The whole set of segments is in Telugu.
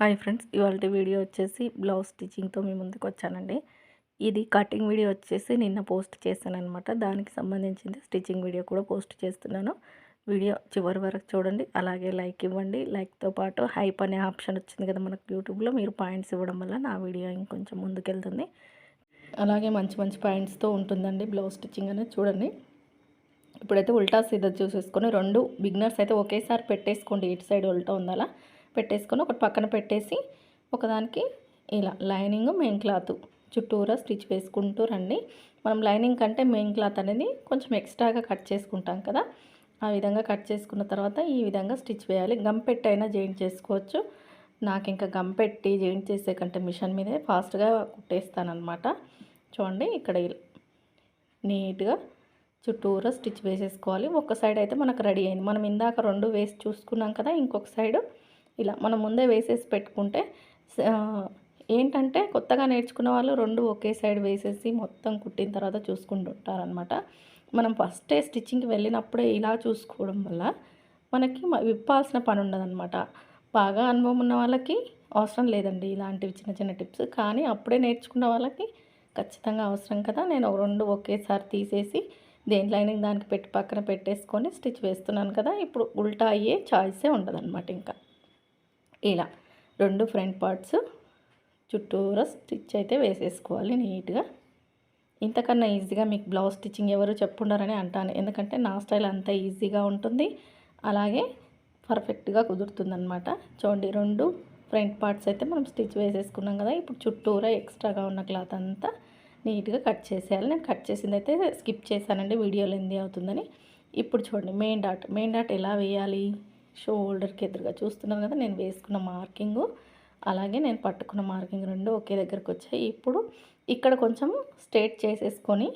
హాయ్ ఫ్రెండ్స్ ఇవాళ వీడియో వచ్చేసి బ్లౌజ్ స్టిచ్చింగ్తో మీ ముందుకు వచ్చానండి. ఇది కటింగ్ వీడియో వచ్చేసి నిన్న పోస్ట్ చేశాను అనమాట దానికి సంబంధించింది స్టిచ్చింగ్ వీడియో కూడా పోస్ట్ చేస్తున్నాను. వీడియో చివరి వరకు చూడండి. అలాగే లైక్ ఇవ్వండి. లైక్తో పాటు హైప్ అనే ఆప్షన్ వచ్చింది కదా మనకు యూట్యూబ్లో. మీరు పాయింట్స్ ఇవ్వడం వల్ల నా వీడియో ఇంకొంచెం ముందుకెళ్తుంది. అలాగే మంచి మంచి పాయింట్స్తో ఉంటుందండి బ్లౌజ్ స్టిచ్చింగ్ అనేది. చూడండి. ఇప్పుడైతే ఉల్టా సీదా చూసేసుకొని రెండు బిగినర్స్ అయితే ఒకేసారి పెట్టేసుకోండి. ఇటు సైడ్ ఉల్టా ఉండాలా? పెట్టేసుకొని ఒకటి పక్కన పెట్టేసి ఒకదానికి ఇలా లైనింగ్ మెయిన్ క్లాత్ చుట్టూరా స్టిచ్ వేసుకుంటూ రండి. మనం లైనింగ్ కంటే మెయిన్ క్లాత్ అనేది కొంచెం ఎక్స్ట్రాగా కట్ చేసుకుంటాం కదా. ఆ విధంగా కట్ చేసుకున్న తర్వాత ఈ విధంగా స్టిచ్ వేయాలి. గమ్ పెట్టి అయినా జాయింట్ చేసుకోవచ్చు. నాకు ఇంకా గమ్ పెట్టి జాయింట్ చేసే కంటే మిషన్ మీదే ఫాస్ట్గా కుట్టేస్తానమాట చూడండి ఇక్కడ నీట్గా చుట్టూరా స్టిచ్ వేసేసుకోవాలి. ఒక సైడ్ అయితే మనకు రెడీ అయింది. మనం ఇందాక రెండు వేసి చూసుకున్నాం కదా ఇంకొక సైడు ఇలా మనం ముందే వేసేసి పెట్టుకుంటే ఏంటంటే కొత్తగా నేర్చుకున్న వాళ్ళు రెండు ఒకే సైడ్ వేసేసి మొత్తం కుట్టిన తర్వాత చూసుకుంటుంటారనమాట మనం ఫస్టే స్టిచ్చింగ్కి వెళ్ళినప్పుడే ఇలా చూసుకోవడం వల్ల మనకి విప్పాల్సిన పని ఉండదన్నమాట. బాగా అనుభవం ఉన్న వాళ్ళకి అవసరం లేదండి ఇలాంటివి చిన్న చిన్న టిప్స్. కానీ అప్పుడే నేర్చుకున్న వాళ్ళకి ఖచ్చితంగా అవసరం కదా. నేను రెండు ఒకేసారి తీసేసి దేని లైనింగ్ దానికి పెట్టి పక్కన పెట్టేసుకొని స్టిచ్ వేస్తున్నాను కదా. ఇప్పుడు ఉల్టా అయ్యే చాయిసే ఉండదన్నమాట ఇంకా. ఇలా రెండు ఫ్రంట్ పార్ట్స్ చుట్టూరా స్టిచ్ అయితే వేసేసుకోవాలి నీట్గా. ఇంతకన్నా ఈజీగా మీకు బ్లౌజ్ స్టిచ్చింగ్ ఎవరు చెప్పుండారని అంటాను. ఎందుకంటే నా స్టైల్ అంత ఈజీగా ఉంటుంది. అలాగే పర్ఫెక్ట్గా కుదురుతుందనమాట చూడండి రెండు ఫ్రంట్ పార్ట్స్ అయితే మనం స్టిచ్ వేసేసుకున్నాం కదా. ఇప్పుడు చుట్టూరా ఎక్స్ట్రాగా ఉన్న క్లాత్ అంతా నీట్గా కట్ చేసేయాలి. నేను కట్ చేసింది అయితే స్కిప్ చేశానండి. వీడియోలో ఎంది అవుతుందని. ఇప్పుడు చూడండి మెయిన్ డాట్. మెయిన్ డాట్ ఎలా వేయాలి? షోల్డర్కి ఎదురుగా చూస్తున్నారు కదా నేను వేసుకున్న మార్కింగు. అలాగే నేను పట్టుకున్న మార్కింగ్ రెండు ఒకే దగ్గరకు వచ్చాయి. ఇప్పుడు ఇక్కడ కొంచెం స్ట్రేట్ చేసేసుకొని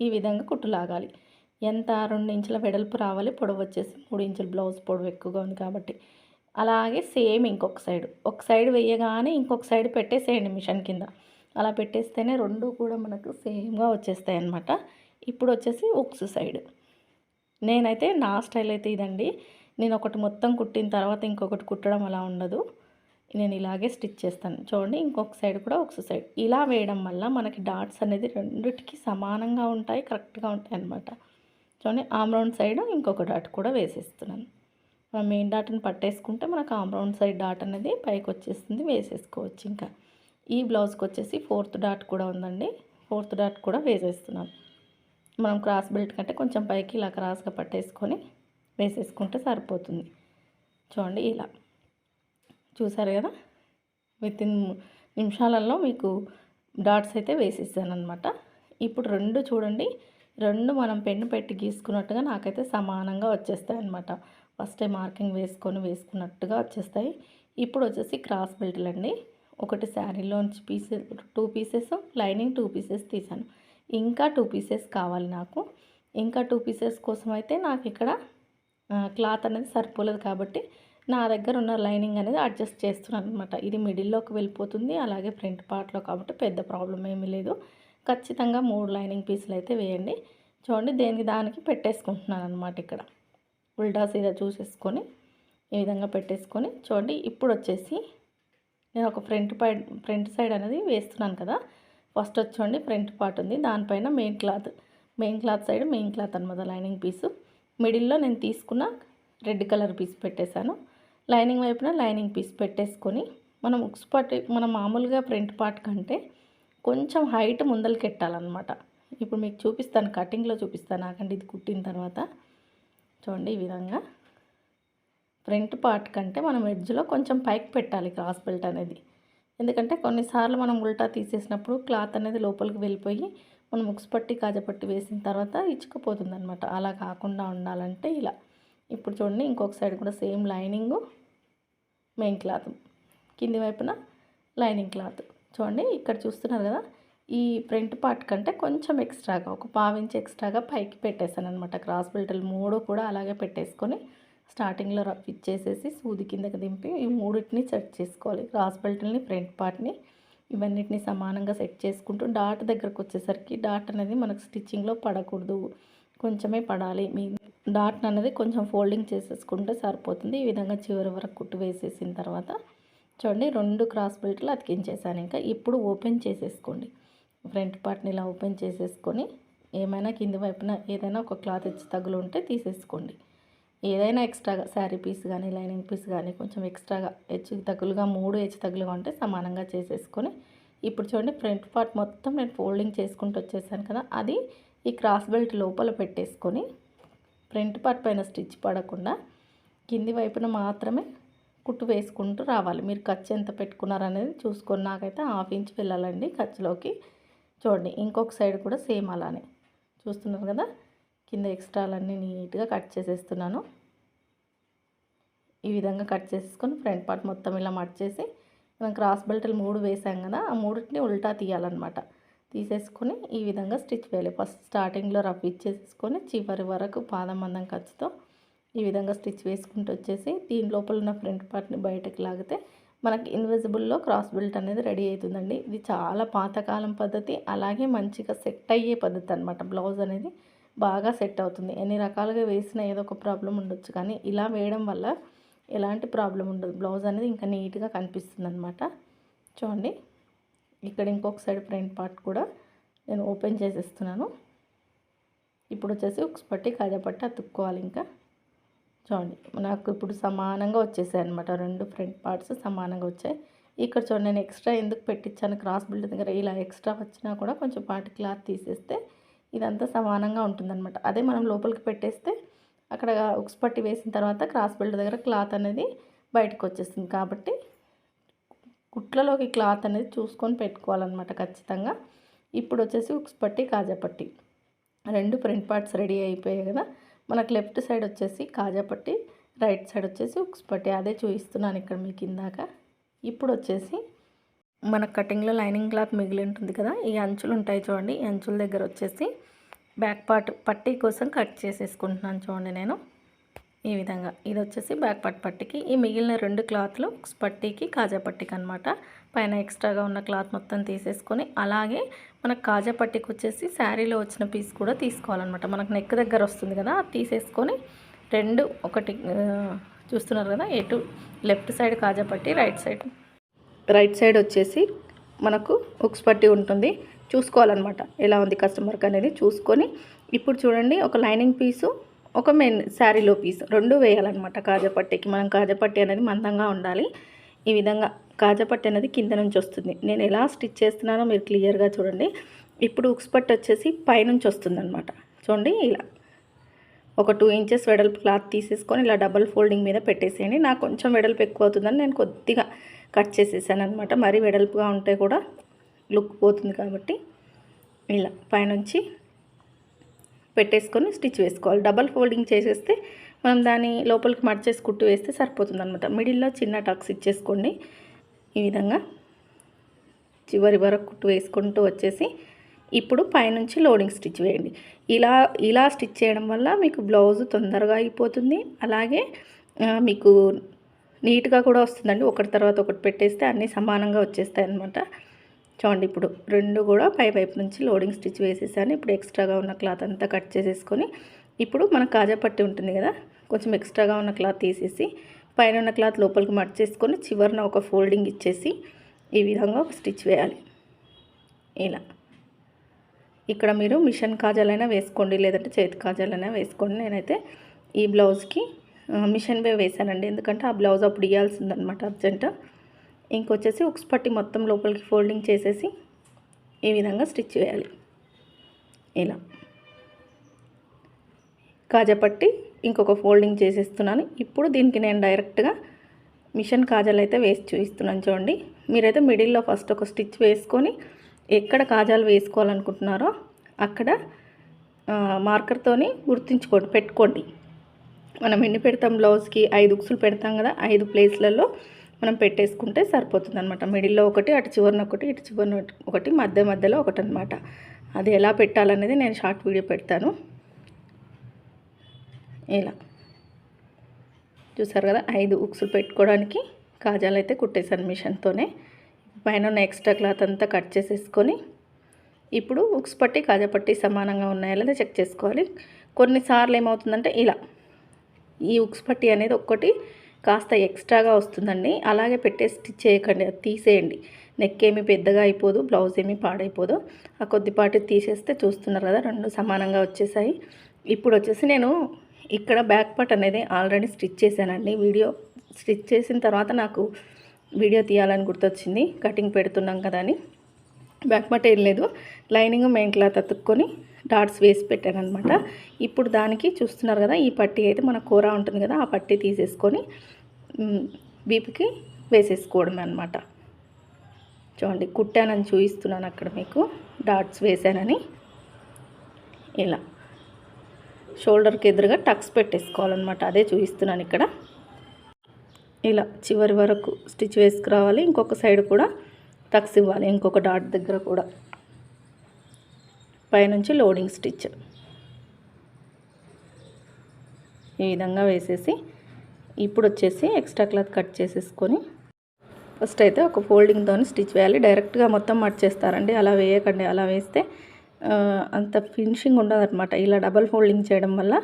ఈ విధంగా కుట్టు లాగాలి. ఎంత రెండు ఇంచుల వెడల్పు రావాలి పొడవు వచ్చేసి మూడు ఇంచుల బ్లౌజ్ పొడవు ఎక్కువగా ఉంది కాబట్టి. అలాగే సేమ్ ఇంకొక సైడ్. ఒక సైడ్ వేయగానే ఇంకొక సైడ్ పెట్టేసేయండి మిషన్ కింద. అలా పెట్టేస్తేనే రెండు కూడా మనకు సేమ్గా వచ్చేస్తాయి అన్నమాట. ఇప్పుడు వచ్చేసి ఉక్స్ సైడ్. నేనైతే నా స్టైల్ అయితే ఇదండి. నేను ఒకటి మొత్తం కుట్టిన తర్వాత ఇంకొకటి కుట్టడం అలా ఉండదు. నేను ఇలాగే స్టిచ్ చేస్తాను. చూడండి ఇంకొక సైడ్ కూడా ఒక సైడ్. ఇలా వేయడం వల్ల మనకి డాట్స్ అనేది రెండిటికి సమానంగా ఉంటాయి కరెక్ట్గా ఉంటాయి అనమాట చూడండి ఆమ్రౌండ్ సైడ్ ఇంకొక డాట్ కూడా వేసేస్తున్నాను. మనం మెయిన్ డాట్ని పట్టేసుకుంటే మనకు ఆమ్రౌండ్ సైడ్ డాట్ అనేది పైకి వచ్చేస్తుంది వేసేసుకోవచ్చు ఇంకా. ఈ బ్లౌజ్కి వచ్చేసి ఫోర్త్ డాట్ కూడా ఉందండి. ఫోర్త్ డాట్ కూడా వేసేస్తున్నాను. మనం క్రాస్ బెల్ట్ కంటే కొంచెం పైకి ఇలా క్రాస్గా పట్టేసుకొని వేసేసుకుంటే సరిపోతుంది. చూడండి ఇలా. చూసారు కదా? విత్ ఇన్ నిమిషాలలో మీకు డాట్స్ అయితే వేసేసాను అనమాట ఇప్పుడు రెండు చూడండి. రెండు మనం పెన్ను పెట్టి గీసుకున్నట్టుగా నాకైతే సమానంగా వచ్చేస్తాయి అనమాట ఫస్ట్ మార్కింగ్ వేసుకొని వేసుకున్నట్టుగా వచ్చేస్తాయి. ఇప్పుడు వచ్చేసి క్రాస్ బెల్ట్లు అండి. ఒకటి శారీలోంచి pieces two pieces lining two pieces తీసాను. ఇంకా టూ పీసెస్ కావాలి నాకు. ఇంకా టూ పీసెస్ కోసం అయితే నాకు ఇక్కడ క్లాత్ అనేది సరిపోలేదు కాబట్టి నా దగ్గర ఉన్న లైనింగ్ అనేది అడ్జస్ట్ చేస్తున్నాను అనమాట ఇది మిడిల్లోకి వెళ్ళిపోతుంది అలాగే ఫ్రంట్ పార్ట్లో కాబట్టి పెద్ద ప్రాబ్లం ఏమీ లేదు. ఖచ్చితంగా మూడు లైనింగ్ పీసులు అయితే వేయండి. చూడండి దేనికి దానికి పెట్టేసుకుంటున్నాను అనమాట ఇక్కడ. ఉల్టా సీదా చూసేసుకొని ఈ విధంగా పెట్టేసుకొని చూడండి ఇప్పుడు వచ్చేసి నేను ఒక ఫ్రంట్ పార్ట్ ఫ్రంట్ సైడ్ అనేది వేస్తున్నాను కదా. ఫస్ట్ వచ్చి ఫ్రంట్ పార్ట్ ఉంది. దానిపైన main cloth main cloth side main cloth అనమాట లైనింగ్ పీసు. మిడిల్లో నేను తీసుకున్న రెడ్ కలర్ పీస్ పెట్టేశాను. లైనింగ్ వైపున లైనింగ్ పీస్ పెట్టేసుకొని మనం ఉక్స్ పార్ట్ మన మామూలుగా ఫ్రంట్ పార్ట్ కంటే కొంచెం హైట్ ముందలకి ఎట్టాలన్నమాట. ఇప్పుడు మీకు చూపిస్తాను కటింగ్లో చూపిస్తాను. నాకంటే ఇది కుట్టిన తర్వాత చూడండి ఈ విధంగా. ఫ్రంట్ పార్ట్ కంటే మనం ఎడ్జ్లో కొంచెం పైకి పెట్టాలి క్రాస్ బెల్ట్ అనేది. ఎందుకంటే కొన్నిసార్లు మనం ఉల్టా తీసేసినప్పుడు క్లాత్ అనేది లోపలికి వెళ్ళిపోయి మనం ముక్స్ పట్టి కాజపట్టి వేసిన తర్వాత ఇచ్చుకుపోతుంది అనమాట అలా కాకుండా ఉండాలంటే ఇలా. ఇప్పుడు చూడండి ఇంకొక సైడ్ కూడా సేమ్ లైనింగ్ మెయిన్ క్లాత్ కింది వైపున లైనింగ్ క్లాత్ చూడండి ఇక్కడ చూస్తున్నారు కదా ఈ ఫ్రంట్ పార్ట్ కంటే కొంచెం ఎక్స్ట్రాగా ఒక పావించి ఎక్స్ట్రాగా పైకి పెట్టేశాను అనమాట క్రాస్ బెల్ట్లు మూడు కూడా అలాగే పెట్టేసుకొని స్టార్టింగ్లో రఫ్ ఇచ్చేసేసి సూది కిందకి దింపి ఈ మూడింటిని సెట్ చేసుకోవాలి. క్రాస్ బెల్ట్ని ఫ్రంట్ పార్ట్ని ఇవన్నిటిని సమానంగా సెట్ చేసుకుంటూ డాట్ దగ్గరకు వచ్చేసరికి డాట్ అనేది మనకు స్టిచ్చింగ్లో పడకూడదు. కొంచెమే పడాలి. మీ డాట్ అనేది కొంచెం ఫోల్డింగ్ చేసేసుకుంటే సరిపోతుంది. ఈ విధంగా చివరి వరకు కుట్టు వేసేసిన తర్వాత చూడండి రెండు క్రాస్ బెల్ట్లు అతికించేసాను ఇంకా ఇప్పుడు ఓపెన్ చేసేసుకోండి. ఫ్రంట్ పార్ట్ని ఇలా ఓపెన్ చేసేసుకొని ఏమైనా కింది వైపున ఏదైనా ఒక క్లాత్ ఇచ్చి తగులు ఉంటే తీసేసుకోండి. ఏదైనా ఎక్స్ట్రాగా శారీ పీస్ కానీ లైనింగ్ పీస్ కానీ కొంచెం ఎక్స్ట్రాగా హెచ్చు తగులుగా మూడు హెచ్చు తగులుగా ఉంటే సమానంగా చేసేసుకొని ఇప్పుడు చూడండి ఫ్రంట్ పార్ట్ మొత్తం నేను ఫోల్డింగ్ చేసుకుంటూ వచ్చేసాను కదా అది ఈ క్రాస్ బెల్ట్ లోపల పెట్టేసుకొని ఫ్రంట్ పార్ట్ పైన స్టిచ్ పడకుండా కింది వైపున మాత్రమే కుట్టు వేసుకుంటూ రావాలి. మీరు ఖర్చు ఎంత పెట్టుకున్నారనేది చూసుకొని నాకైతే హాఫ్ ఇంచ్ వెళ్ళాలండి ఖర్చులోకి చూడండి ఇంకొక సైడ్ కూడా సేమ్ అలానే. చూస్తున్నారు కదా? కింద ఎక్స్ట్రాలన్నీ నీట్గా కట్ చేసేస్తున్నాను. ఈ విధంగా కట్ చేసేసుకొని ఫ్రంట్ పార్ట్ మొత్తం ఇలా మడిచేసి మనం క్రాస్ బెల్ట్లు మూడు వేసాం కదా ఆ మూడింటిని ఉల్టా తీయాలన్నమాట. తీసేసుకొని ఈ విధంగా స్టిచ్ వేయాలి. ఫస్ట్ స్టార్టింగ్లో రఫ్ ఇచ్చేసుకొని చివరి వరకు పాదం మందం ఖర్చుతో ఈ విధంగా స్టిచ్ వేసుకుంటూ వచ్చేసి దీని లోపల ఉన్న ఫ్రంట్ పార్ట్ని బయటకు లాగితే మనకి ఇన్విజిబుల్లో క్రాస్ బెల్ట్ అనేది రెడీ అవుతుందండి. ఇది చాలా పాతకాలం పద్ధతి అలాగే మంచిగా సెట్ అయ్యే పద్ధతి అనమాట బ్లౌజ్ అనేది బాగా సెట్ అవుతుంది. ఎన్ని రకాలుగా వేసినా ఏదో ఒక ప్రాబ్లం ఉండొచ్చు కానీ ఇలా వేయడం వల్ల ఎలాంటి ప్రాబ్లం ఉండదు. బ్లౌజ్ అనేది ఇంకా నీట్గా కనిపిస్తుంది అనమాట చూడండి. ఇక్కడ ఇంకొక సైడ్ ఫ్రంట్ పార్ట్ కూడా నేను ఓపెన్ చేసేస్తున్నాను. ఇప్పుడు వచ్చేసి ఒక పట్టి కాజాపట్టి అతుక్కోవాలి ఇంకా. చూడండి. నాకు ఇప్పుడు సమానంగా వచ్చేసాయి అనమాట రెండు ఫ్రంట్ పార్ట్స్ సమానంగా వచ్చాయి. ఇక్కడ చూడండి నేను ఎక్స్ట్రా ఎందుకు పెట్టించాను క్రాస్ బిల్డ్ దగ్గర ఇలా ఎక్స్ట్రా వచ్చినా కూడా కొంచెం పాటి క్లాత్ తీసేస్తే ఇదంతా సమానంగా ఉంటుందన్నమాట. అదే మనం లోపలికి పెట్టేస్తే అక్కడ ఉక్స్ పట్టి వేసిన తర్వాత క్రాస్ బెల్ట్ దగ్గర క్లాత్ అనేది బయటకు వచ్చేస్తుంది. కాబట్టి కుట్లలోకి క్లాత్ అనేది చూసుకొని పెట్టుకోవాలన్నమాట ఖచ్చితంగా. ఇప్పుడు వచ్చేసి ఉక్స్ పట్టి కాజా పట్టి. రెండు ప్రింట్ పార్ట్స్ రెడీ అయిపోయాయి కదా. మనకు లెఫ్ట్ సైడ్ వచ్చేసి కాజా పట్టి రైట్ సైడ్ వచ్చేసి ఉక్స్ పట్టి. అదే చూపిస్తున్నాను ఇక్కడ మీకు ఇందాక. ఇప్పుడు వచ్చేసి మన కటింగ్లో లైనింగ్ క్లాత్ మిగిలి ఉంటుంది కదా. ఈ అంచులు ఉంటాయి చూడండి. ఈ అంచుల దగ్గర వచ్చేసి బ్యాక్ పార్ట్ పట్టీ కోసం కట్ చేసేసుకుంటున్నాను చూడండి నేను. ఈ విధంగా. ఇది వచ్చేసి బ్యాక్ పార్ట్ పట్టీకి. ఈ మిగిలిన రెండు క్లాత్లు పట్టీకి కాజా పట్టీకి అనమాట పైన ఎక్స్ట్రాగా ఉన్న క్లాత్ మొత్తం తీసేసుకొని అలాగే మనకు కాజా పట్టీకి వచ్చేసి శారీలో వచ్చిన పీస్ కూడా తీసుకోవాలన్నమాట. మనకు నెక్ దగ్గర వస్తుంది కదా అది తీసేసుకొని రెండు ఒకటి చూస్తున్నారు కదా ఎటు? లెఫ్ట్ సైడ్ కాజా పట్టి రైట్ సైడ్. రైట్ సైడ్ వచ్చేసి మనకు ఉక్స్ పట్టి ఉంటుంది. చూసుకోవాలన్నమాట. ఎలా ఉంది కస్టమర్కి అనేది చూసుకొని ఇప్పుడు చూడండి ఒక లైనింగ్ పీసు ఒక మెయిన్ శారీలో పీస్ రెండు వేయాలన్నమాట. కాజాపట్టికి మనం కాజాపట్టి అనేది మందంగా ఉండాలి. ఈ విధంగా కాజాపట్టి అనేది కింద నుంచి వస్తుంది. నేను ఎలా స్టిచ్ చేస్తున్నానో మీరు క్లియర్గా చూడండి. ఇప్పుడు ఉక్స్పట్ట వచ్చేసి పైనుంచి వస్తుంది అనమాట చూడండి ఇలా. ఒక టూ ఇంచెస్ వెడల్పు క్లాత్ తీసేసుకొని ఇలా డబల్ ఫోల్డింగ్ మీద పెట్టేసేయండి. నాకు కొంచెం వెడల్పు ఎక్కువ అవుతుందని నేను కొద్దిగా కట్ చేసేసాను అనమాట మరీ వెడల్పుగా ఉంటే కూడా లుక్ పోతుంది కాబట్టి ఇలా పైనుంచి పెట్టేసుకొని స్టిచ్ వేసుకోవాలి. డబల్ ఫోల్డింగ్ చేసేస్తే మనం దాని లోపలికి మడిచేసి కుట్టు వేస్తే సరిపోతుంది అనమాట మిడిల్లో చిన్న టక్స్ ఇచ్చేసుకోండి. ఈ విధంగా చివరి వరకు కుట్టు వేసుకుంటూ వచ్చేసి ఇప్పుడు పైనుంచి లోడింగ్ స్టిచ్ వేయండి. ఇలా ఇలా స్టిచ్ చేయడం వల్ల మీకు బ్లౌజ్ తొందరగా అయిపోతుంది. అలాగే మీకు నీట్గా కూడా వస్తుందండి. ఒకటి తర్వాత ఒకటి పెట్టేస్తే అన్నీ సమానంగా వచ్చేస్తాయి అనమాట చూడండి ఇప్పుడు రెండు కూడా పై వైపు నుంచి లోడింగ్ స్టిచ్ వేసేసాను. ఇప్పుడు ఎక్స్ట్రాగా ఉన్న క్లాత్ అంతా కట్ చేసేసుకొని ఇప్పుడు మన కాజా పట్టి ఉంటుంది కదా కొంచెం ఎక్స్ట్రాగా ఉన్న క్లాత్ తీసేసి పైన ఉన్న క్లాత్ లోపలికి మర్చేసుకొని చివరిన ఒక ఫోల్డింగ్ ఇచ్చేసి ఈ విధంగా ఒక స్టిచ్ వేయాలి. ఇలా. ఇక్కడ మీరు మిషన్ కాజాలైనా వేసుకోండి లేదంటే చేతి కాజాలైనా వేసుకోండి. నేనైతే ఈ బ్లౌజ్కి మిషన్ వే వేసానండి ఎందుకంటే ఆ బ్లౌజ్ అప్పుడు ఇవ్వాల్సిందనమాట అర్జెంట్. ఇంకొచ్చేసి ఉక్స్ పట్టి మొత్తం లోపలికి ఫోల్డింగ్ చేసేసి ఈ విధంగా స్టిచ్ వేయాలి ఇలా. కాజపట్టి ఇంకొక ఫోల్డింగ్ చేసేస్తున్నాను. ఇప్పుడు దీనికి నేను డైరెక్ట్గా మిషన్ కాజాలు అయితే వేసి చూపిస్తున్నాను చూడండి. మీరైతే మిడిల్లో ఫస్ట్ ఒక స్టిచ్ వేసుకొని ఎక్కడ కాజాలు వేసుకోవాలనుకుంటున్నారో అక్కడ మార్కర్తోని గుర్తుంచుకోండి పెట్టుకోండి. మనం ఎన్ని పెడతాం బ్లౌజ్కి? ఐదు ఉక్సులు పెడతాం కదా ఐదు ప్లేస్లలో మనం పెట్టేసుకుంటే సరిపోతుంది అనమాట మిడిల్లో ఒకటి అటు చివరిన ఒకటి ఇటు చివరిన ఒకటి మధ్య మధ్యలో ఒకటి అనమాట అది ఎలా పెట్టాలనేది నేను షార్ట్ వీడియో పెడతాను. ఇలా. చూసారు కదా ఐదు ఉక్సులు పెట్టుకోవడానికి కాజాలు అయితే కుట్టేశాను మిషన్తోనే. పైన ఉన్న ఎక్స్ట్రా క్లాత్ అంతా కట్ చేసేసుకొని ఇప్పుడు ఉక్స్ పట్టి కాజా పట్టి సమానంగా ఉన్నాయో లేదా చెక్ చేసుకోవాలి. కొన్నిసార్లు ఏమవుతుందంటే ఇలా. ఈ ఉక్స్ పట్టి అనేది ఒక్కటి కాస్త ఎక్స్ట్రాగా వస్తుందండి. అలాగే పెట్టే స్టిచ్ చేయకండి అది తీసేయండి. నెక్ ఏమి పెద్దగా అయిపోదు బ్లౌజ్ ఏమి పాడైపోదు. ఆ కొద్దిపాటి తీసేస్తే చూస్తున్నారు కదా రెండు సమానంగా వచ్చేసాయి. ఇప్పుడు వచ్చేసి నేను ఇక్కడ బ్యాక్ పార్ట్ అనేది ఆల్రెడీ స్టిచ్ చేశానండి. వీడియో స్టిచ్ చేసిన తర్వాత నాకు వీడియో తీయాలని గుర్తొచ్చింది. కటింగ్ పెడుతున్నాం కదా అని. బ్యాక్ పార్ట్ ఏం లేదు. లైనింగ్ మెయిన్ క్లాత్ అతుక్కొని డాట్స్ వేసి పెట్టాను అనమాట ఇప్పుడు దానికి చూస్తున్నారు కదా ఈ పట్టీ అయితే మన కూర ఉంటుంది కదా ఆ పట్టి తీసేసుకొని బీపీకి వేసేసుకోవడమే అనమాట. చూడండి కుట్టానని చూపిస్తున్నాను అక్కడ మీకు. డాట్స్ వేసానని. ఇలా. షోల్డర్కి ఎదురుగా టక్స్ పెట్టేసుకోవాలన్నమాట. అదే చూపిస్తున్నాను ఇక్కడ. ఇలా చివరి వరకు స్టిచ్ వేసుకురావాలి. ఇంకొక సైడ్ కూడా టక్స్ ఇవ్వాలి. ఇంకొక డాట్ దగ్గర కూడా. పైనుంచి లోడింగ్ స్టిచ్. ఈ విధంగా వేసేసి ఇప్పుడు వచ్చేసి ఎక్స్ట్రా క్లాత్ కట్ చేసేసుకొని ఫస్ట్ అయితే ఒక ఫోల్డింగ్తో స్టిచ్ వేయాలి. డైరెక్ట్గా మొత్తం మట్ చేస్తారండి అలా వేయకండి. అలా వేస్తే అంత ఫినిషింగ్ ఉండదన్నమాట. ఇలా డబల్ ఫోల్డింగ్ చేయడం వల్ల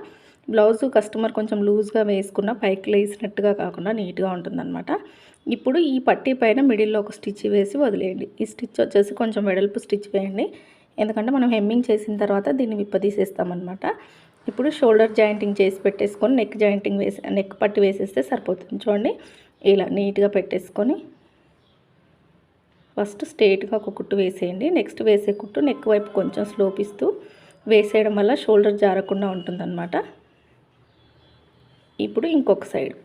బ్లౌజ్ కస్టమర్ కొంచెం లూజ్గా వేసుకున్న పైకి లేసినట్టుగా కాకుండా నీట్గా ఉంటుందన్నమాట. ఇప్పుడు ఈ పట్టీ పైన మిడిల్లో ఒక స్టిచ్ వేసి వదిలేయండి. ఈ స్టిచ్ వచ్చేసి కొంచెం వెడల్పు స్టిచ్ వేయండి. ఎందుకంటే మనం హెమ్మింగ్ చేసిన తర్వాత దీన్ని విప్పదీసేస్తామన్నమాట. ఇప్పుడు షోల్డర్ జాయింటింగ్ చేసి పెట్టేసుకొని నెక్ జాయింటింగ్ వేసి నెక్ పట్టి వేసేస్తే సరిపోతుంది. చూడండి ఇలా నీట్గా పెట్టేసుకొని ఫస్ట్ స్ట్రేట్గా ఒక కుట్టు వేసేయండి. నెక్స్ట్ వేసే కుట్టు నెక్ వైపు కొంచెం స్లోపిస్తూ వేసేయడం వల్ల షోల్డర్ జారకుండా ఉంటుందన్నమాట. ఇప్పుడు ఇంకొక సైడ్.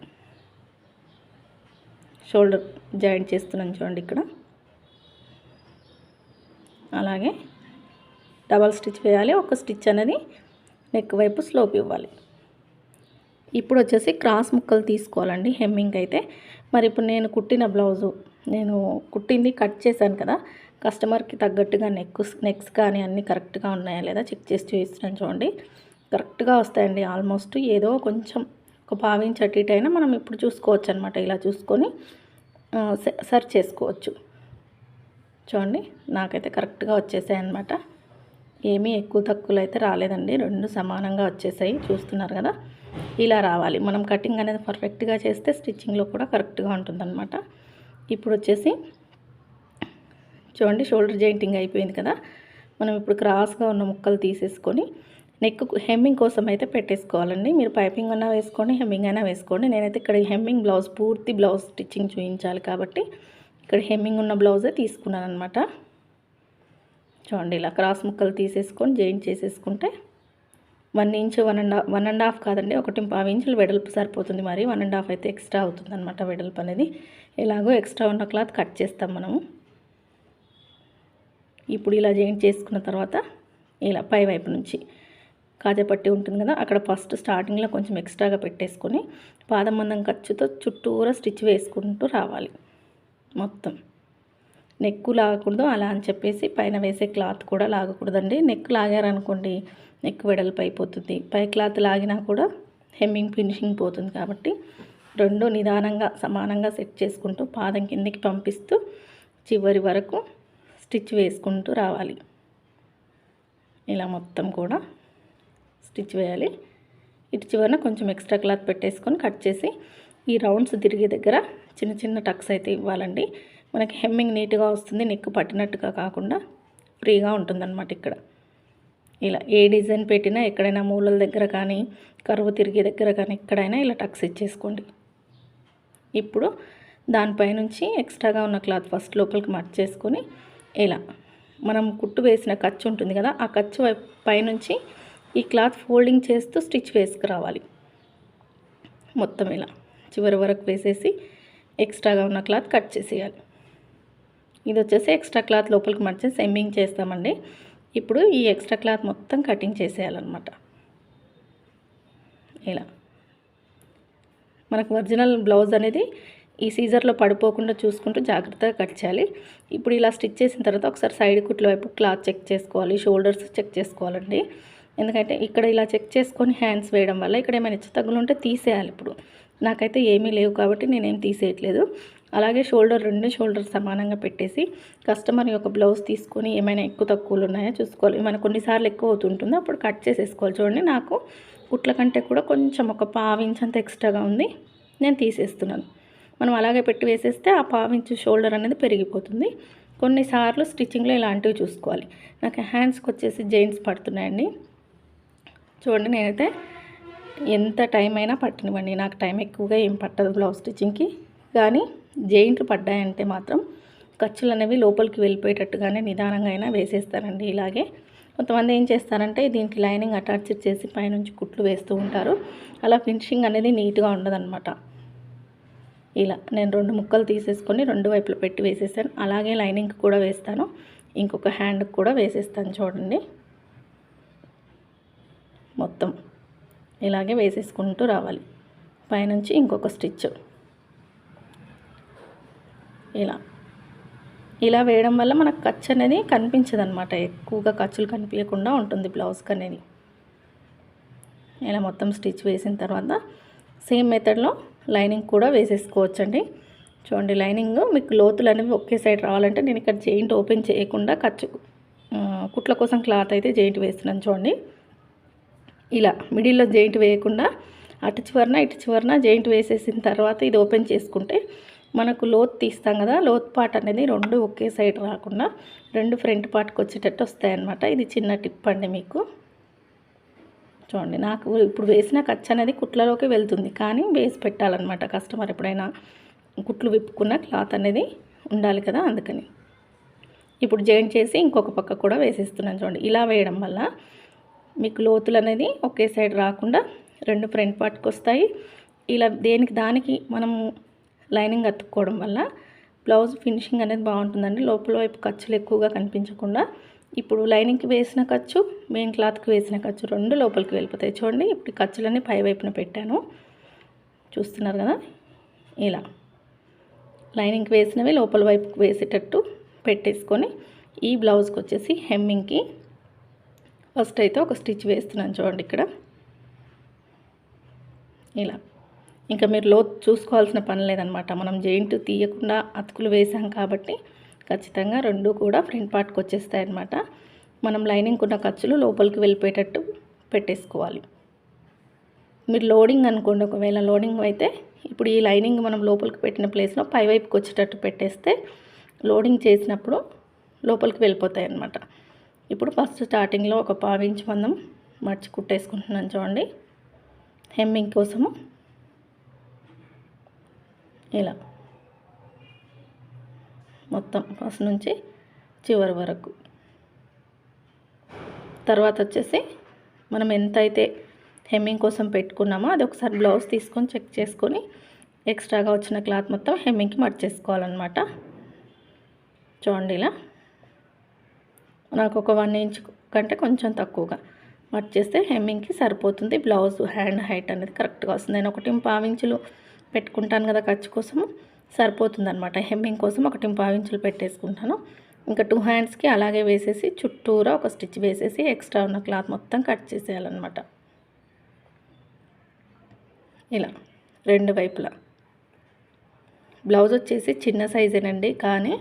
షోల్డర్ జాయింట్ చేస్తున్నాను చూడండి ఇక్కడ. అలాగే డబల్ స్టిచ్ వేయాలి. ఒక స్టిచ్ అనేది నెక్ వైపు స్లోప్ ఇవ్వాలి. ఇప్పుడు వచ్చేసి క్రాస్ ముక్కలు తీసుకోవాలండి. హెమ్మింగ్ అయితే. మరి ఇప్పుడు నేను కుట్టిన బ్లౌజు నేను కుట్టింది కట్ చేశాను కదా. కస్టమర్కి తగ్గట్టుగా నెక్ నెక్స్ కానీ అన్నీ కరెక్ట్గా ఉన్నాయా లేదా చెక్ చేసి చూపిస్తున్నాను చూడండి. కరెక్ట్గా వస్తాయండి ఆల్మోస్ట్. ఏదో కొంచెం ఒక పావించి అటు మనం ఇప్పుడు చూసుకోవచ్చు అనమాట ఇలా చూసుకొని సర్చ్ చేసుకోవచ్చు. చూడండి నాకైతే కరెక్ట్గా వచ్చేసాయి అనమాట ఏమీ ఎక్కువ తక్కువలు అయితే రాలేదండి. రెండు సమానంగా వచ్చేసాయి. చూస్తున్నారు కదా? ఇలా రావాలి. మనం కటింగ్ అనేది పర్ఫెక్ట్గా చేస్తే స్టిచ్చింగ్లో కూడా కరెక్ట్గా ఉంటుందన్నమాట. ఇప్పుడు వచ్చేసి చూడండి షోల్డర్ జాయింటింగ్ అయిపోయింది కదా? మనం ఇప్పుడు క్రాస్గా ఉన్న ముక్కలు తీసేసుకొని నెక్ హెమ్మింగ్ కోసం అయితే పెట్టేసుకోవాలండి. మీరు పైపింగ్ అయినా వేసుకోండి హెమ్మింగ్ అయినా వేసుకోండి. నేనైతే ఇక్కడ హెమ్మింగ్ బ్లౌజ్ పూర్తి బ్లౌజ్ స్టిచ్చింగ్ చూపించాలి కాబట్టి ఇక్కడ హెమ్మింగ్ ఉన్న బ్లౌజే తీసుకున్నాను అనమాట చూడండి ఇలా క్రాస్ ముక్కలు తీసేసుకొని జాయింట్ చేసేసుకుంటే one inch one and one and half కాదండి ఒకటి పావు ఇంచులు వెడల్పు సరిపోతుంది మరి. వన్ అండ్ హాఫ్ అయితే ఎక్స్ట్రా అవుతుంది అనమాట వెడల్పు అనేది. ఎలాగో ఎక్స్ట్రా ఉన్న క్లాత్ కట్ చేస్తాం మనము. ఇప్పుడు ఇలా జాయింట్ చేసుకున్న తర్వాత ఇలా పై వైపు నుంచి కాజపట్టి ఉంటుంది కదా అక్కడ ఫస్ట్ స్టార్టింగ్లో కొంచెం ఎక్స్ట్రాగా పెట్టేసుకొని పాదం మందం ఖర్చుతో చుట్టూరా స్టిచ్ వేసుకుంటూ రావాలి. మొత్తం. నెక్కు లాగకూడదు అలా అని చెప్పేసి పైన వేసే క్లాత్ కూడా లాగకూడదండి. నెక్ లాగారనుకోండి నెక్ వెడల్పు అయిపోతుంది. పై క్లాత్ లాగినా కూడా హెమ్మింగ్ ఫినిషింగ్ పోతుంది కాబట్టి రెండు నిదానంగా సమానంగా సెట్ చేసుకుంటూ పాదం కిందికి పంపిస్తూ చివరి వరకు స్టిచ్ వేసుకుంటూ రావాలి. ఇలా మొత్తం కూడా స్టిచ్ వేయాలి. ఇటు చివరన కొంచెం ఎక్స్ట్రా క్లాత్ పెట్టేసుకొని కట్ చేసి ఈ రౌండ్స్ తిరిగే దగ్గర చిన్న చిన్న టక్స్ అయితే ఇవ్వాలండి. మనకి హెమ్మింగ్ నీట్గా వస్తుంది నెక్ పట్టినట్టుగా కాకుండా ఫ్రీగా ఉంటుందన్నమాట ఇక్కడ. ఇలా ఏ డిజైన్ పెట్టినా ఎక్కడైనా మూలల దగ్గర కానీ కరువు తిరిగే దగ్గర కానీ ఎక్కడైనా ఇలా టక్స్ ఇచ్చేసుకోండి. ఇప్పుడు దానిపైనుంచి ఎక్స్ట్రాగా ఉన్న క్లాత్ ఫస్ట్ లోపలికి మర్చేసుకొని ఇలా మనం కుట్టు వేసిన ఖర్చు ఉంటుంది కదా ఆ ఖర్చు పైనుంచి ఈ క్లాత్ ఫోల్డింగ్ చేస్తూ స్టిచ్ వేసుకురావాలి మొత్తం ఇలా చివరి వరకు వేసేసి ఎక్స్ట్రాగా ఉన్న క్లాత్ కట్ చేసేయాలి. ఇది వచ్చేసి ఎక్స్ట్రా క్లాత్ లోపలికి మర్చి ఎమ్మింగ్ చేస్తామండి. ఇప్పుడు ఈ ఎక్స్ట్రా క్లాత్ మొత్తం కటింగ్ చేసేయాలన్నమాట. ఇలా. మనకు ఒరిజినల్ బ్లౌజ్ అనేది ఈ సీజర్లో పడిపోకుండా చూసుకుంటూ జాగ్రత్తగా కట్ చేయాలి. ఇప్పుడు ఇలా స్టిచ్ చేసిన తర్వాత ఒకసారి సైడ్ కుట్ల వైపు క్లాత్ చెక్ చేసుకోవాలి షోల్డర్స్ చెక్ చేసుకోవాలండి. ఎందుకంటే ఇక్కడ ఇలా చెక్ చేసుకొని హ్యాండ్స్ వేయడం వల్ల ఇక్కడ ఏమైనా హెచ్చు తగ్గులు ఉంటే తీసేయాలి ఇప్పుడు. నాకైతే ఏమీ లేవు కాబట్టి నేనేం తీసేయట్లేదు. అలాగే షోల్డర్ రెండు షోల్డర్ సమానంగా పెట్టేసి కస్టమర్ యొక్క బ్లౌజ్ తీసుకొని ఏమైనా ఎక్కువ తక్కువలు ఉన్నాయో చూసుకోవాలి. మన కొన్నిసార్లు ఎక్కువ అవుతుంటుంది? అప్పుడు కట్ చేసేసుకోవాలి. చూడండి నాకు కుట్ల కంటే కూడా కొంచెం ఒక పావించంత ఎక్స్ట్రాగా ఉంది. నేను తీసేస్తున్నాను. మనం అలాగే పెట్టి వేసేస్తే ఆ పావించు షోల్డర్ అనేది పెరిగిపోతుంది. కొన్నిసార్లు స్టిచ్చింగ్లో ఇలాంటివి చూసుకోవాలి. నాకు హ్యాండ్స్కి వచ్చేసి జెయింట్స్ పడుతున్నాయండి. చూడండి నేనైతే ఎంత టైం అయినా పట్టనివ్వండి. నాకు టైం ఎక్కువగా ఏం పట్టదు బ్లౌజ్ స్టిచ్చింగ్కి. కానీ జెయింట్లు పడ్డాయంటే మాత్రం ఖర్చులు అనేవి లోపలికి వెళ్ళిపోయేటట్టుగానే నిదానంగా అయినా వేసేస్తారండి ఇలాగే. కొంతమంది ఏం చేస్తారంటే దీనికి లైనింగ్ అటాచ్ చేసి పైనుంచి కుట్లు వేస్తూ ఉంటారు. అలా ఫినిషింగ్ అనేది నీట్గా ఉండదన్నమాట. ఇలా నేను రెండు ముక్కలు తీసేసుకొని రెండు వైపులు పెట్టి వేసేసాను. అలాగే లైనింగ్ కూడా వేస్తాను. ఇంకొక హ్యాండ్కి కూడా వేసేస్తాను చూడండి. మొత్తం ఇలాగే వేసేసుకుంటూ రావాలి. పైనుంచి ఇంకొక స్టిచ్. ఇలా. ఇలా వేయడం వల్ల మనకు ఖర్చు అనేది కనిపించదు అనమాట ఎక్కువగా ఖర్చులు కనిపించకుండా ఉంటుంది బ్లౌజ్కి అనేది ఇలా మొత్తం స్టిచ్ వేసిన తర్వాత సేమ్ మెథడ్లో లైనింగ్ కూడా వేసేసుకోవచ్చండి. చూడండి లైనింగ్ మీకు లోతులు అనేవి ఒకే సైడ్ రావాలంటే నేను ఇక్కడ జెయింట్ ఓపెన్ చేయకుండా ఖర్చు కుట్ల కోసం క్లాత్ అయితే జెయింట్ వేస్తున్నాను చూడండి. ఇలా మిడిల్లో జెయింట్ వేయకుండా అటు చివరన ఇటు చివరన జెయింట్ వేసేసిన తర్వాత ఇది ఓపెన్ చేసుకుంటే మనకు లోత్ తీస్తాం కదా లోత్ పార్ట్ అనేది రెండు ఒకే సైడ్ రాకుండా రెండు ఫ్రంట్ పార్ట్కి వచ్చేటట్టు వస్తాయన్నమాట. ఇది చిన్న టిప్ అండి మీకు. చూడండి నాకు ఇప్పుడు వేసిన ఖర్చు అనేది కుట్లలోకి వెళ్తుంది కానీ వేసి పెట్టాలన్నమాట కస్టమర్ ఎప్పుడైనా కుట్లు విప్పుకున్న క్లాత్ అనేది ఉండాలి కదా అందుకని. ఇప్పుడు జాయింట్ చేసి ఇంకొక పక్క కూడా వేసేస్తున్నాను చూడండి ఇలా వేయడం వల్ల మీకు లోతులు అనేది ఒకే సైడ్ రాకుండా రెండు ఫ్రంట్ పార్ట్కి వస్తాయి. ఇలా దేనికి దానికి మనం లైనింగ్ అతుక్కోవడం వల్ల బ్లౌజ్ ఫినిషింగ్ అనేది బాగుంటుందండి. లోపల వైపు ఖర్చులు ఎక్కువగా కనిపించకుండా ఇప్పుడు లైనింగ్కి వేసిన ఖర్చు మెయిన్ క్లాత్కి వేసిన ఖర్చు రెండు లోపలికి వెళ్ళిపోతాయి. చూడండి ఇప్పుడు ఖర్చులన్నీ పై వైపున పెట్టాను. చూస్తున్నారు కదా? ఇలా. లైనింగ్కి వేసినవి లోపల వైపుకి వేసేటట్టు పెట్టేసుకొని ఈ బ్లౌజ్కి వచ్చేసి హెమ్మింగ్కి ఫస్ట్ అయితే ఒక స్టిచ్ వేస్తున్నాను చూడండి ఇక్కడ. ఇలా. ఇంకా మీరు లోతు చూసుకోవాల్సిన పని లేదనమాట. మనం జెయింట్ తీయకుండా అతుకులు వేసాం కాబట్టి ఖచ్చితంగా రెండు కూడా ఫ్రంట్ పార్ట్కి వచ్చేస్తాయి అనమాట మనం లైనింగ్ ఉన్న ఖర్చులు లోపలికి వెళ్ళిపోయేటట్టు పెట్టేసుకోవాలి. మీరు లోడింగ్ అనుకోండి ఒకవేళ లోడింగ్ అయితే ఇప్పుడు ఈ లైనింగ్ మనం లోపలికి పెట్టిన ప్లేస్లో పైవైపుకి వచ్చేటట్టు పెట్టేస్తే లోడింగ్ చేసినప్పుడు లోపలికి వెళ్ళిపోతాయి అన్నమాట ఇప్పుడు ఫస్ట్ స్టార్టింగ్లో ఒక పావించి మందం మర్చి కుట్టేసుకుంటున్నాను చూడండి. హెమ్మింగ్ కోసము ఇలా. మొత్తం ఫస్ట్ నుంచి చివరి వరకు. తర్వాత వచ్చేసి మనం ఎంతైతే హెమ్మింగ్ కోసం పెట్టుకున్నామో అది ఒకసారి బ్లౌజ్ తీసుకొని చెక్ చేసుకొని ఎక్స్ట్రాగా వచ్చిన క్లాత్ మొత్తం హెమ్మింగ్కి మర్చేసుకోవాలన్నమాట చూడండి ఇలా. నాకు ఒక వన్ ఇంచ్ కంటే కొంచెం తక్కువగా మర్చేస్తే హెమ్మింగ్కి సరిపోతుంది. బ్లౌజ్ హ్యాండ్ హైట్ అనేది కరెక్ట్గా వస్తుంది. నేను ఒకటి పావించులు పెట్టుకుంటాను కదా ఖర్చు కోసం సరిపోతుంది అనమాట హెమ్మింగ్ కోసం ఒకటి పావించులు పెట్టేసుకుంటాను. ఇంకా టూ హ్యాండ్స్కి అలాగే వేసేసి చుట్టూరా ఒక స్టిచ్ వేసేసి ఎక్స్ట్రా ఉన్న క్లాత్ మొత్తం కట్ చేసేయాలన్నమాట. ఇలా రెండు వైపులా. బ్లౌజ్ వచ్చేసి చిన్న సైజేనండి కానీ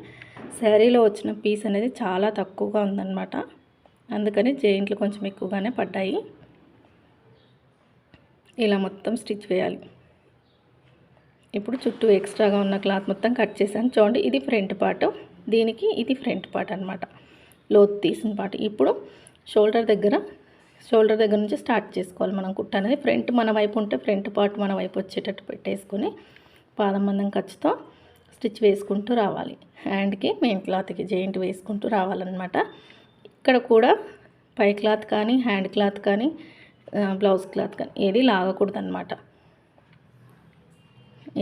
శారీలో వచ్చిన పీస్ అనేది చాలా తక్కువగా ఉందన్నమాట. అందుకని జెయింట్లు కొంచెం ఎక్కువగానే పడ్డాయి. ఇలా మొత్తం స్టిచ్ వేయాలి. ఇప్పుడు చుట్టూ ఎక్స్ట్రాగా ఉన్న క్లాత్ మొత్తం కట్ చేశాను. చూడండి ఇది ఫ్రంట్ పార్ట్. దీనికి ఇది ఫ్రంట్ పార్ట్ అనమాట లోతు తీసిన పార్ట్. ఇప్పుడు షోల్డర్ దగ్గర షోల్డర్ దగ్గర నుంచి స్టార్ట్ చేసుకోవాలి మనం కుట్ట అనేది. ఫ్రంట్ మన వైపు ఉంటే ఫ్రంట్ పార్ట్ మన వైపు వచ్చేటట్టు పెట్టేసుకొని పాదం మందం ఖర్చుతో స్టిచ్ వేసుకుంటూ రావాలి. హ్యాండ్కి మెయిన్ క్లాత్కి జాయింట్ వేసుకుంటూ రావాలన్నమాట. ఇక్కడ కూడా పై క్లాత్ కానీ హ్యాండ్ క్లాత్ కానీ బ్లౌజ్ క్లాత్ కానీ ఏది లాగకూడదు అనమాట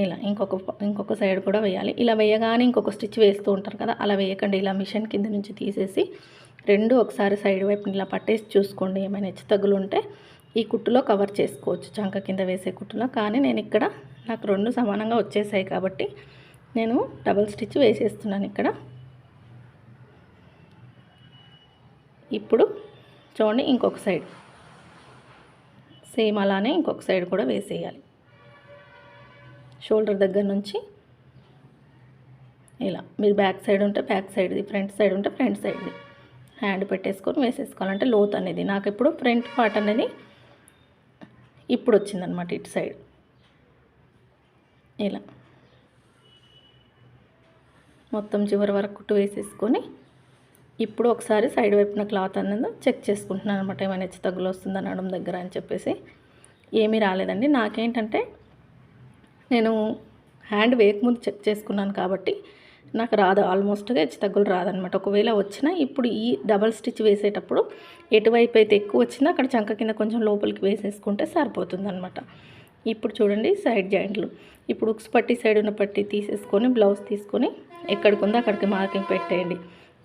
ఇలా ఇంకొక ఇంకొక సైడ్ కూడా వేయాలి. ఇలా వేయగానే ఇంకొక స్టిచ్ వేస్తూ ఉంటారు కదా అలా వేయకండి. ఇలా మిషన్ కింద నుంచి తీసేసి రెండు ఒకసారి సైడ్ వైపు ఇలా పట్టేసి చూసుకోండి. ఏమైనా హెచ్చు తగ్గులు ఉంటే ఈ కుట్టులో కవర్ చేసుకోవచ్చు. చంక కింద వేసే కుట్టులో. కానీ నేను ఇక్కడ నాకు రెండు సమానంగా వచ్చేసాయి కాబట్టి నేను డబల్ స్టిచ్ వేసేస్తున్నాను ఇక్కడ. ఇప్పుడు చూడండి ఇంకొక సైడ్. సేమ్ అలానే ఇంకొక సైడ్ కూడా వేసేయాలి. షోల్డర్ దగ్గర నుంచి ఇలా. మీరు బ్యాక్ సైడ్ ఉంటే బ్యాక్ సైడ్ది ఫ్రంట్ సైడ్ ఉంటే ఫ్రంట్ సైడ్ది. హ్యాండ్ పెట్టేసుకొని వేసేసుకోవాలంటే లోత్ అనేది. నాకు ఇప్పుడు ఫ్రంట్ పార్ట్ అనేది ఇప్పుడు వచ్చిందనమాట ఇటు సైడ్. ఇలా. మొత్తం చివరి వరకు కుట్టు వేసేసుకొని ఇప్పుడు ఒకసారి సైడ్ వైపున క్లాత్ అనేది చెక్ చేసుకుంటున్నాను అనమాట ఏమైనా హెచ్చు తగ్గులు వస్తుందా నడుము దగ్గర అని చెప్పేసి. ఏమీ రాలేదండి. నాకేంటంటే నేను హ్యాండ్ వేయకముందు చెక్ చేసుకున్నాను కాబట్టి నాకు రాదు ఆల్మోస్ట్గా హెచ్చు తగ్గులు రాదనమాట ఒకవేళ వచ్చినా ఇప్పుడు ఈ డబల్ స్టిచ్ వేసేటప్పుడు ఎటువైపు అయితే ఎక్కువ వచ్చినా అక్కడ చంక కింద కొంచెం లోపలికి వేసేసుకుంటే సరిపోతుంది అనమాట ఇప్పుడు చూడండి సైడ్ జాయింట్లు. ఇప్పుడు ఉక్స్ పట్టి సైడ్ ఉన్న పట్టి తీసేసుకొని బ్లౌజ్ తీసుకొని ఎక్కడికి అక్కడికి మార్కింగ్ పెట్టేయండి.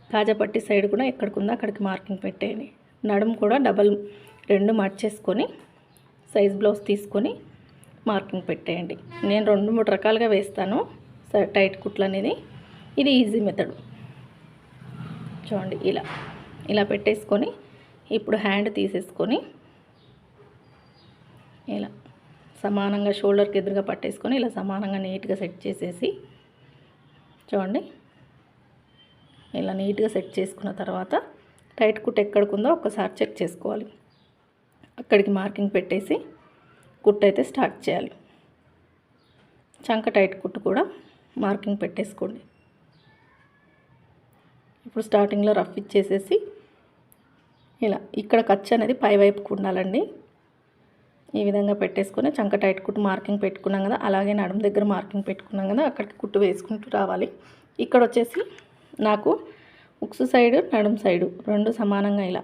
కాజా పట్టి సైడ్ కూడా ఎక్కడికిందో అక్కడికి మార్కింగ్ పెట్టేయండి. నడుము కూడా డబల్ రెండు మార్చేసుకొని సైజ్ బ్లౌజ్ తీసుకొని మార్కింగ్ పెట్టేయండి. నేను రెండు మూడు రకాలుగా వేస్తాను. టైట్ కుట్లు అనేది. ఇది ఈజీ మెథడ్. చూడండి ఇలా. ఇలా పెట్టేసుకొని ఇప్పుడు హ్యాండ్ తీసేసుకొని ఇలా. సమానంగా షోల్డర్కి ఎదురుగా పట్టేసుకొని ఇలా సమానంగా నీట్గా సెట్ చేసేసి చూడండి. ఇలా నీట్గా సెట్ చేసుకున్న తర్వాత టైట్ కుట్ ఎక్కడికుందో ఒకసారి చెక్ చేసుకోవాలి. అక్కడికి మార్కింగ్ పెట్టేసి కుట్టు అయితే స్టార్ట్ చేయాలి. చంక టైట్ కుట్టు కూడా మార్కింగ్ పెట్టేసుకోండి. ఇప్పుడు స్టార్టింగ్లో రఫ్ ఇచ్చేసేసి ఇలా ఇక్కడ ఖర్చు అనేది పై వైపుకు ఉండాలండి. ఈ విధంగా పెట్టేసుకొని చంక టైట్ కుట్టు మార్కింగ్ పెట్టుకున్నాం కదా అలాగే నడుము దగ్గర మార్కింగ్ పెట్టుకున్నాం కదా అక్కడికి కుట్టు వేసుకుంటూ రావాలి. ఇక్కడ వచ్చేసి నాకు ఉక్సు సైడు నడుము సైడు రెండు సమానంగా ఇలా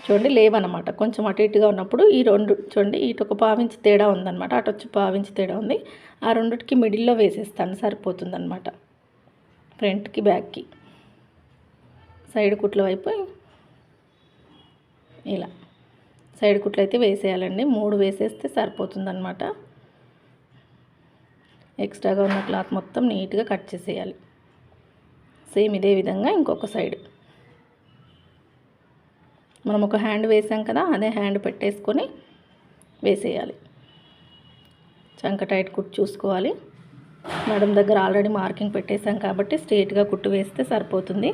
చూడండి లేవన్నమాట కొంచెం అటు ఇటుగా ఉన్నప్పుడు ఈ రెండు చూడండి ఇటు ఒక పావించి తేడా ఉందన్నమాట. అటు వచ్చి పావించి తేడా ఉంది. ఆ రెండుకి మిడిల్లో వేసేస్తాను సరిపోతుందన్నమాట. ఫ్రంట్కి బ్యాక్కి. సైడ్ కుట్ల వైపు ఇలా. సైడ్ కుట్లు అయితే వేసేయాలండి. మూడు వేసేస్తే సరిపోతుందన్నమాట. ఎక్స్ట్రాగా ఉన్న క్లాత్ మొత్తం నీట్గా కట్ చేసేయాలి. సేమ్ ఇదే విధంగా ఇంకొక సైడ్. మనం ఒక హ్యాండ్ వేసాం కదా అదే హ్యాండ్ పెట్టేసుకొని వేసేయాలి. చంక టైట్ కుట్టు చూసుకోవాలి. మేడం దగ్గర ఆల్రెడీ మార్కింగ్ పెట్టేశాం కాబట్టి స్ట్రేట్గా కుట్టు వేస్తే సరిపోతుంది.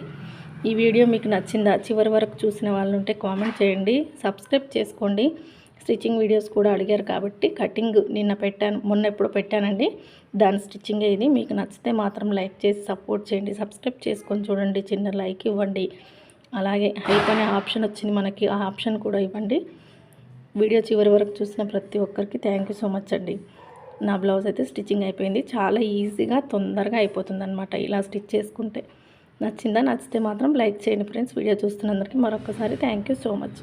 ఈ వీడియో మీకు నచ్చిందా చివరి వరకు చూసిన వాళ్ళు ఉంటే కామెంట్ చేయండి. సబ్స్క్రైబ్ చేసుకోండి. స్టిచ్చింగ్ వీడియోస్ కూడా అడిగారు కాబట్టి కటింగ్ నిన్న పెట్టాను మొన్న ఎప్పుడు పెట్టానండి. దాని స్టిచ్చింగే ఇది మీకు నచ్చితే మాత్రం లైక్ చేసి సపోర్ట్ చేయండి. సబ్స్క్రైబ్ చేసుకొని చూడండి. చిన్న లైక్ ఇవ్వండి. అలాగే హైప్ అనే ఆప్షన్ వచ్చింది మనకి ఆ ఆప్షన్ కూడా ఇవ్వండి. వీడియో చివరి వరకు చూసిన ప్రతి ఒక్కరికి థ్యాంక్ సో మచ్ అండి. నా బ్లౌజ్ అయితే స్టిచ్చింగ్ అయిపోయింది. చాలా ఈజీగా తొందరగా అయిపోతుంది అనమాట ఇలా స్టిచ్ చేసుకుంటే. నచ్చిందా? నచ్చితే మాత్రం లైక్ చేయండి ఫ్రెండ్స్. వీడియో చూస్తున్నందరికీ మరొకసారి థ్యాంక్ సో మచ్.